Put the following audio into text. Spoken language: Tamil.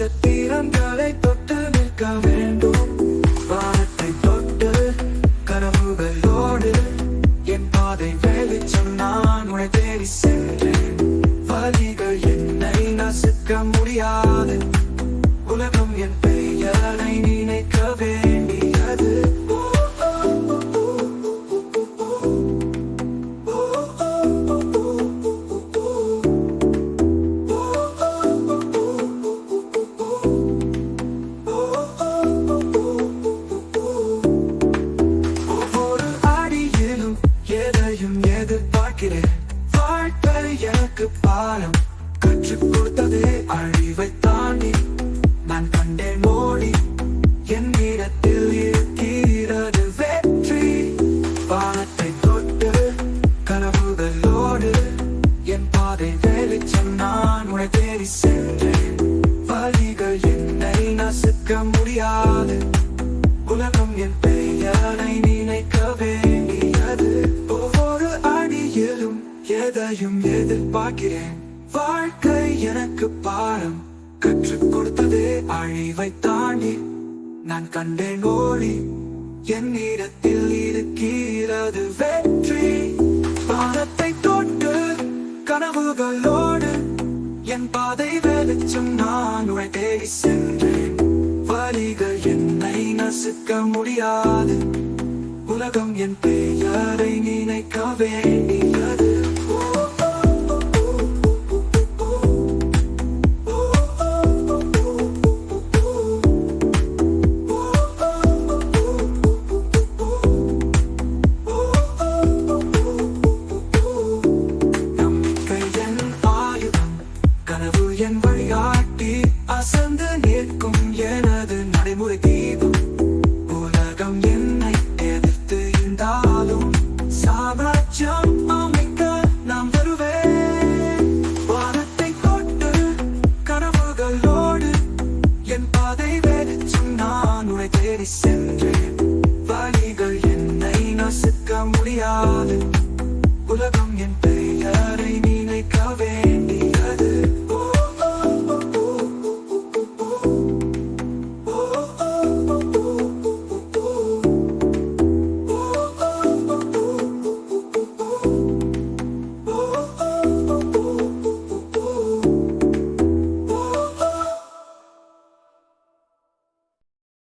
நட்சத்திரங்களை தொட்டு நிற்க வேண்டும். வானத்தை தொட்டு கனவுகளோடு என் பாதை வெளிச்சம் நான் உனை தேடி சென்றேன் வாழ்க்கை எனக்கு பாலம் கற்றுக் கொடுத்ததே அழிவை தாண்டி. நான் கண்டேன் மோடி என் இடத்தில் இருக்கிறது வெற்றி. வானத்தை தொட்டு கனவுகளோடு என் பாதை வெளிச்சம் நான் உன்னை தேடி சென்றேன். வழிகள் என்னை நசுக்க முடியாது. உலகம் என் பெயரை நினைக்கவே எதையும் எதிர்பார்க்கிறேன். வாழ்க்கை எனக்கு பாடம். கற்றுக் கொடுத்ததே அழிவை தாண்டி. நான் கண்டேன் ஓடி என் இடத்தில் இருக்கிறது வெற்றி. பாதத்தை தொட்டு கனவுகளோடு என் பாதை வெளிச்சம் நான் உரை சென்றேன். வழிகள் என்னை நசுக்க முடியாது. உலகம் என் பெயரை நினைக்க வேண்டியது. வழிகாட்டி அசந்து நிற்கும் எனது நடைமுறை தீபம். உலகம் என்னை எதிர்த்து இருந்தாலும் சாம்ராஜ்யம் அமைக்க நாம் வருவேன். வானத்தை தொட்டு கனவுகளோடு என் பாதை வெளிச்சம் நான் தேடி சென்றேன்